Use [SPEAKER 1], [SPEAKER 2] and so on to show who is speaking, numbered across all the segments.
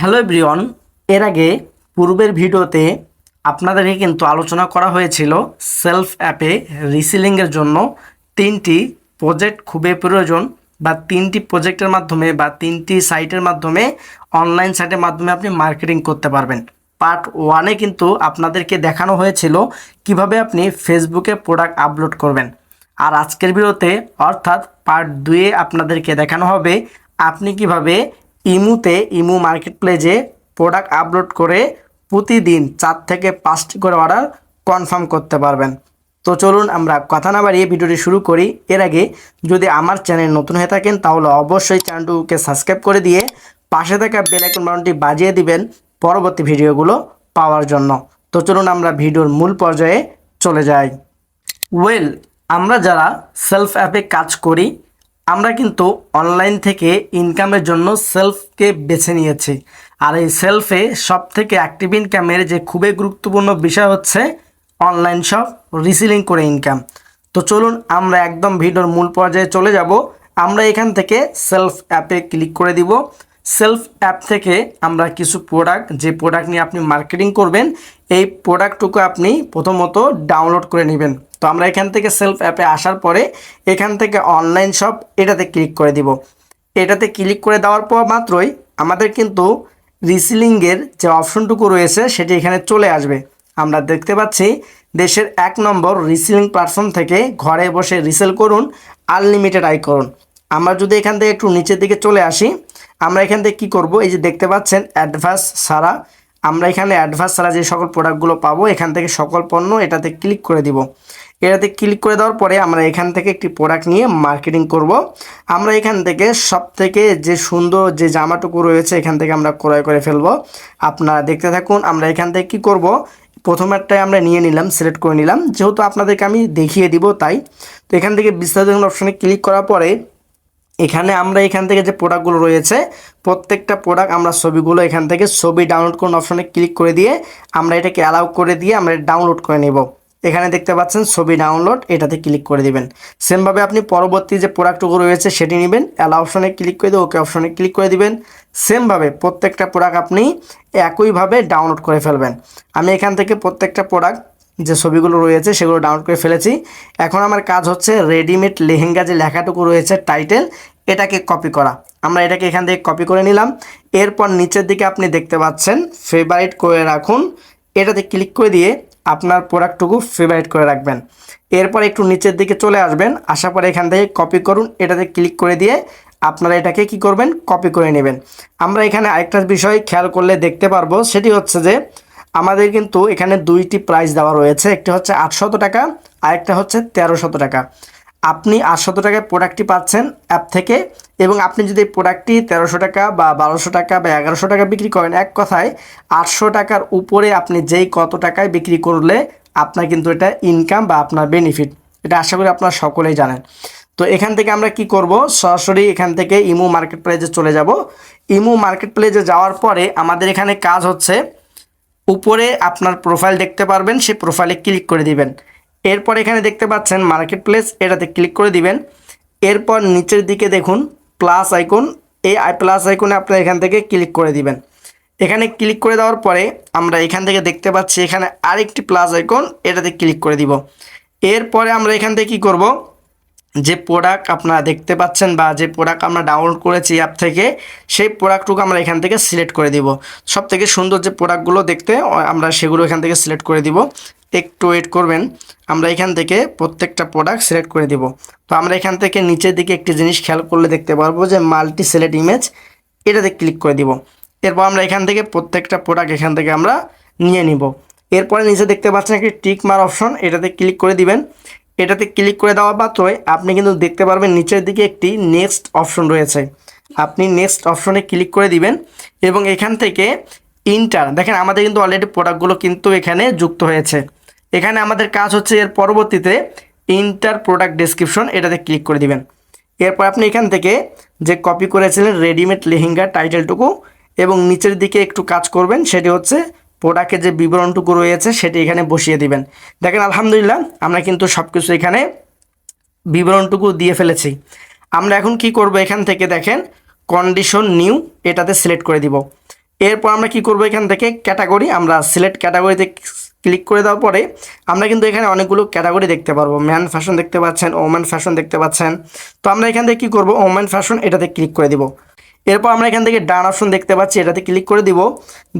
[SPEAKER 1] Hello Brian এর আগে পূর্বের ভিডিওতে আপনাদেরকে কিন্তু আলোচনা করা হয়েছিল সেলফ অ্যাপে রিসিলিংয়ের জন্য তিনটি প্রজেক্ট খুবই প্রয়োজন বা তিনটি প্রজেক্টের মাধ্যমে বা তিনটি সাইটের মাধ্যমে, অনলাইন সাইটের মাধ্যমে আপনি মার্কেটিং করতে পারবেন। পার্ট ওয়ানে কিন্তু আপনাদেরকে দেখানো হয়েছিল কীভাবে আপনি ফেসবুকে প্রোডাক্ট আপলোড করবেন। আর আজকের ভিডিওতে অর্থাৎ পার্ট দুয়ে আপনাদেরকে দেখানো হবে আপনি কীভাবে ইমুতে ইমু মার্কেট প্লেজে প্রোডাক্ট আপলোড করে প্রতিদিন চার থেকে পাঁচটি করে অর্ডার কনফার্ম করতে পারবেন। তো চলুন আমরা কথা না বাড়িয়ে ভিডিওটি শুরু করি। এর আগে যদি আমার চ্যানেল নতুন হয়ে থাকেন, তাহলে অবশ্যই চ্যানেলটিকে সাবস্ক্রাইব করে দিয়ে পাশে থাকা বেল আইকন বাটনটি বাজিয়ে দিবেন পরবর্তী ভিডিওগুলো পাওয়ার জন্য। তো চলুন আমরা ভিডিওর মূল পর্যায়ে চলে যাই। ওয়েল আমরা যারা সেলফ অ্যাপে কাজ করি আমরা কিন্তু অনলাইন থেকে ইনকামের জন্য সেলফকে বেছে নিয়েছি। আর এই সেলফে সব থেকে অ্যাক্টিভ ইনকামের যে খুবই গুরুত্বপূর্ণ বিষয় হচ্ছে অনলাইন শপ রিসিলিং করে ইনকাম তো চলুন আমরা একদম ভিডিওর মূল পর্যায়ে চলে যাব। আমরা এখান থেকে সেলফ অ্যাপে ক্লিক করে দিব। সেলফ অ্যাপ থেকে আমরা কিছু প্রোডাক্ট যে প্রোডাক্ট নিয়ে আপনি মার্কেটিং করবেন এই প্রোডাক্টটুকু আপনি প্রথমত ডাউনলোড করে নেবেন। তো আমরা এখান থেকে সেলফ অ্যাপে আসার পরে এখান থেকে অনলাইন শপ এটাতে ক্লিক করে দিব। এটাতে ক্লিক করে দেওয়ার পর মাত্রই আমাদের কিন্তু রিসিলিংয়ের যে অপশনটুকু রয়েছে সেটি এখানে চলে আসবে। আমরা দেখতে পাচ্ছি দেশের এক নম্বর রিসেলিং প্ল্যাটফর্ম থেকে ঘরে বসে রিসেল করুন আনলিমিটেড আয় করুন। আমরা যদি এখান থেকে একটু নিচের দিকে চলে আসি, আমরা এখান থেকে কী করব? এই যে দেখতে পাচ্ছেন অ্যাডভান্স ছাড়া আমরা এখানে অ্যাডভান্স ছাড়া যে সকল প্রোডাক্টগুলো পাবো, এখান থেকে সকল পণ্য এটাতে ক্লিক করে দিব। এটাতে ক্লিক করে দেওয়ার পরে আমরা এখান থেকে একটি প্রোডাক্ট নিয়ে মার্কেটিং করব। আমরা এখান থেকে সব থেকে যে সুন্দর যে জামাটুকু রয়েছে, এখান থেকে আমরা ক্রয় করে ফেলব। আপনারা দেখতে থাকুন, আমরা এখান থেকে কী করব? প্রথমেরটাই আমরা নিয়ে নিলাম সিলেক্ট করে নিলাম। যেহেতু আপনাদেরকে আমি দেখিয়ে দিব তাই। তো এখান থেকে বিস্তারিত অপশানে ক্লিক করার পরে এখানে আমরা এখান থেকে যে প্রোডাক্টগুলো রয়েছে, প্রত্যেকটা প্রোডাক্ট আমরা ছবিগুলো এখান থেকে ছবি ডাউনলোড করুন অপশনে ক্লিক করে দিয়ে আমরা এটাকে অ্যালাউ করে দিয়ে আমরা ডাউনলোড করে নেব। এখানে দেখতে পাচ্ছেন ছবি ডাউনলোড এটাতে ক্লিক করে দিবেন। সেমভাবে আপনি পরবর্তী যে প্রোডাক্টগুলো রয়েছে সেটি নেবেন অ্যালাউ অপশনে ক্লিক করে দিয়ে ওকে অপশনে ক্লিক করে দিবেন। সেমভাবে প্রত্যেকটা প্রোডাক্ট আপনি একইভাবে ডাউনলোড করে ফেলবেন। আমি এখান থেকে প্রত্যেকটা প্রোডাক্ট যে ছবিগুলো রয়েছে সেগুলো ডাউনলোড করে ফেলেছি। এখন আমার কাজ হচ্ছে রেডিমেড লেহেঙ্গা যে লেখাটুকু রয়েছে টাইটেল এটাকে কপি করা। আমরা এটাকে এখান থেকে কপি করে নিলাম। এরপর নিচের দিকে আপনি দেখতে পাচ্ছেন ফেভারিট করে রাখুন। এটাতে ক্লিক করে দিয়ে আপনার প্রোডাক্টটুকু ফেভারিট করে রাখবেন। এরপর একটু নিচের দিকে চলে আসবেন। আসার পরে এখান থেকে কপি করুন। এটাতে ক্লিক করে দিয়ে আপনারা এটাকে কি করবেন? কপি করে নেবেন। আমরা এখানে আরেকটা বিষয় খেয়াল করলে দেখতে পারব, সেটি হচ্ছে যে আমাদের কিন্তু এখানে দুইটি প্রাইস দেওয়া রয়েছে। একটি হচ্ছে আটশত টাকা, আরেকটা হচ্ছে তেরোশত টাকা। আপনি আটশত টাকায় প্রোডাক্টটি পাচ্ছেন অ্যাপ থেকে এবং আপনি যদি প্রোডাক্টটি তেরোশো টাকা বা বারোশো টাকা বা এগারোশো টাকা বিক্রি করেন, এক কথায় আটশো টাকার উপরে আপনি যেই কত টাকায় বিক্রি করলে আপনার কিন্তু এটা ইনকাম বা আপনার বেনিফিট এটা আশা করি আপনারা সকলেই জানেন। তো এখান থেকে আমরা কি করব? সরাসরি এখান থেকে ইমু মার্কেট প্লেসে চলে যাব। ইমু মার্কেট প্লেসে যাওয়ার পরে আমাদের এখানে কাজ হচ্ছে উপরে আপনার প্রোফাইল দেখতে পারবেন, সেই প্রোফাইলে ক্লিক করে দিবেন। এরপর এখানে দেখতে পাচ্ছেন মার্কেট প্লেস এটাতে ক্লিক করে দিবেন। এরপর নিচের দিকে দেখুন প্লাস আইকন এই প্লাস আইকনে আপনার এখান থেকে ক্লিক করে দিবেন। এখানে ক্লিক করে দেওয়ার পরে আমরা এখান থেকে দেখতে পাচ্ছি এখানে আরেকটি প্লাস আইকন এটাতে ক্লিক করে দিব। এরপরে আমরা এখান থেকে কী করব? যে প্রোডাক্ট আপনারা দেখতে পাচ্ছেন বা যে প্রোডাক্ট আমরা ডাউনলোড করেছি অ্যাপ থেকে, সেই প্রোডাক্টটুকু আমরা এখান থেকে সিলেক্ট করে দিব। সব থেকে সুন্দর যে প্রোডাক্টগুলো দেখতে আমরা সেগুলো এখান থেকে সিলেক্ট করে দিব। একটু ওয়েট করবেন, আমরা এখান থেকে প্রত্যেকটা প্রোডাক্ট সিলেক্ট করে দিব। তো আমরা এখান থেকে নিচের দিকে একটি জিনিস খেয়াল করলে দেখতে পারব যে মাল্টি সিলেক্ট ইমেজ এটাতে ক্লিক করে দিব। এরপর আমরা এখান থেকে প্রত্যেকটা প্রোডাক্ট এখান থেকে আমরা নিয়ে নিব। এরপরে নিচে দেখতে পাচ্ছেন একটি টিক মার অপশন এটাতে ক্লিক করে দিবেন। এটাতে ক্লিক করে দেওয়া মাত্রই আপনি কিন্তু দেখতে পারবেন নিচের দিকে একটি নেক্সট অপশন রয়েছে। আপনি নেক্সট অপশনে ক্লিক করে দিবেন এবং এখান থেকে ইন্টার দেখেন আমাদের কিন্তু অলরেডি প্রোডাক্টগুলো কিন্তু এখানে যুক্ত হয়েছে। এখানে আমাদের কাজ হচ্ছে এর পরবর্তীতে ইন্টার প্রোডাক্ট ডেসক্রিপশন এটাতে ক্লিক করে দিবেন। এরপর আপনি এখান থেকে যে কপি করেছিলেন রেডিমেড লেহেঙ্গা টাইটেলটুকু এবং নিচের দিকে একটু কাজ করবেন, সেটি হচ্ছে প্রোডাক্টের যে বিবরণটুকু রয়েছে সেটি এখানে বসিয়ে দিবেন। দেখেন, আলহামদুলিল্লাহ, আমরা কিন্তু সব কিছু এখানে বিবরণটুকু দিয়ে ফেলেছি। আমরা এখন কি করব এখান থেকে দেখেন কন্ডিশন নিউ এটাতে সিলেক্ট করে দিব। এরপর আমরা কি করব এখান থেকে ক্যাটাগরি আমরা সিলেক্ট ক্যাটাগরিতে ক্লিক করে দেওয়ার পরে আমরা কিন্তু এখানে অনেকগুলো ক্যাটাগরি দেখতে পারব। ম্যান ফ্যাশন দেখতে পাচ্ছেন ওম্যান ফ্যাশন দেখতে পাচ্ছেন। তো আমরা এখান থেকে কী করব ওম্যান ফ্যাশন এটাতে ক্লিক করে দিব। এরপর আমরা এখান থেকে ডান অপশন দেখতে পাচ্ছি, এটাতে ক্লিক করে দিব।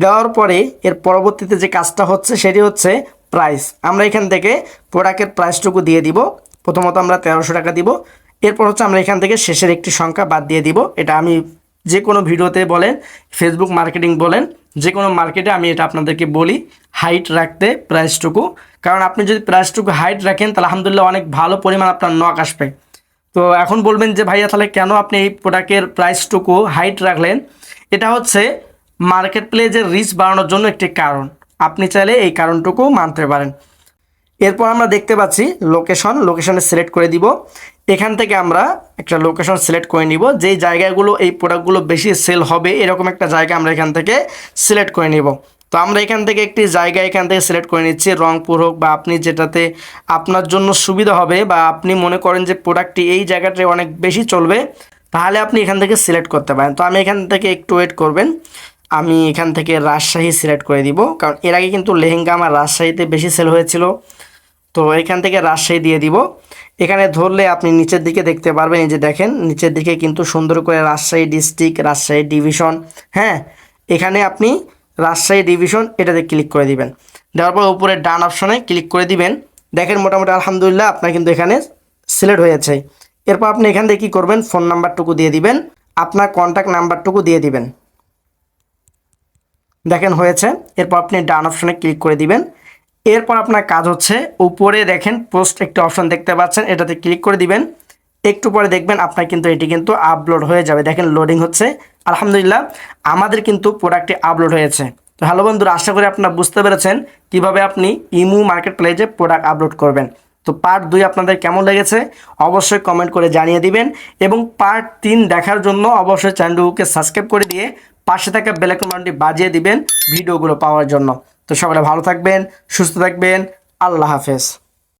[SPEAKER 1] দেওয়ার পরে এর পরবর্তীতে যে কাজটা হচ্ছে, সেটি হচ্ছে প্রাইস আমরা এখান থেকে প্রোডাক্টের প্রাইসটুকু দিয়ে দিব। প্রথমত আমরা তেরোশো টাকা দিব। এরপর হচ্ছে আমরা এখান থেকে শেষের একটি সংখ্যা বাদ দিয়ে দিব। এটা আমি যে কোনো ভিডিওতে বলেন ফেসবুক মার্কেটিং বলেন, যে কোনো মার্কেটে আমি এটা আপনাদেরকে বলি হাইট রাখতে প্রাইসটুকু কারণ আপনি যদি প্রাইসটুকু হাইট রাখেন, তাহলে আলহামদুলিল্লাহ অনেক ভালো পরিমাণ আপনার নক আসবে। তো এখন বলবেন যে, ভাইয়া, তাহলে কেন আপনি এই প্রোডাক্টের প্রাইসটুকু হাইট রাখলেন? এটা হচ্ছে মার্কেট প্লেজের রিচ বাড়ানোর জন্য একটি কারণ। আপনি চাইলে এই কারণটুকু মানতে পারেন। এরপর আমরা দেখতে পাচ্ছি লোকেশন। লোকেশনে সিলেক্ট করে দিব। এখান থেকে আমরা একটা লোকেশন সিলেক্ট করে নিব। যেই জায়গাগুলো এই প্রোডাক্টগুলো বেশি সেল হবে, এরকম একটা জায়গা আমরা এখান থেকে সিলেক্ট করে নিব। তো আমরা এখান থেকে একটি জায়গা এখান থেকে সিলেক্ট করে নিচ্ছি, রংপুর হোক বা আপনি যেটাতে আপনার জন্য সুবিধা হবে বা আপনি মনে করেন যে প্রোডাক্টটি এই জায়গাটায় অনেক বেশি চলবে, তাহলে আপনি এখান থেকে সিলেক্ট করতে পারেন। তো আমি এখান থেকে একটু ওয়েট করবেন। আমি এখান থেকে রাজশাহী সিলেক্ট করে দিব, কারণ এর আগে কিন্তু লেহেঙ্গা আমার রাজশাহীতে বেশি সেল হয়েছিল। তো এখান থেকে রাজশাহী দিয়ে দিব। এখানে ধরলে আপনি নিচের দিকে দেখতে পারবেন, এই যে দেখেন, নিচের দিকে কিন্তু সুন্দর করে রাজশাহী ডিস্ট্রিক্ট রাজশাহী ডিভিশন হ্যাঁ এখানে আপনি রাজশাহী ডিভিশন এটাতে ক্লিক করে দিবেন। দেওয়ার পর উপরে ডান অপশনে ক্লিক করে দিবেন। দেখেন মোটামুটি আলহামদুলিল্লাহ আপনার কিন্তু এখানে সিলেক্ট হয়েছে এরপর আপনি এখান থেকে কী করবেন? ফোন নাম্বারটুকু দিয়ে দিবেন। আপনার কন্ট্যাক্ট নাম্বারটুকু দিয়ে দিবেন। দেখেন হয়েছে। এরপর আপনি ডান অপশনে ক্লিক করে দিবেন। এরপর আপনার কাজ হচ্ছে উপরে দেখেন পোস্ট একটি অপশন দেখতে পাচ্ছেন, এটাতে ক্লিক করে দিবেন। একটু পরে দেখবেন আপনার কিন্তু এটি কিন্তু আপলোড হয়ে যাবে। দেখেন লোডিং হচ্ছে। আলহামদুলিল্লাহ, আমাদের কিন্তু প্রোডাক্টটি আপলোড হয়েছে। তো হ্যালো বন্ধুরা, আশা করি আপনারা বুঝতে পেরেছেন কীভাবে আপনি ইমু মার্কেট প্লেজে প্রোডাক্ট আপলোড করবেন। তো পার্ট দুই আপনাদের কেমন লেগেছে অবশ্যই কমেন্ট করে জানিয়ে দিবেন এবং পার্ট তিন দেখার জন্য অবশ্যই চ্যানেলকে সাবস্ক্রাইব করে দিয়ে পাশে থাকা বেলাকনটি বাজিয়ে দিবেন ভিডিওগুলো পাওয়ার জন্য। তো সকলে ভালো থাকবেন, সুস্থ থাকবেন, আল্লাহ হাফেজ।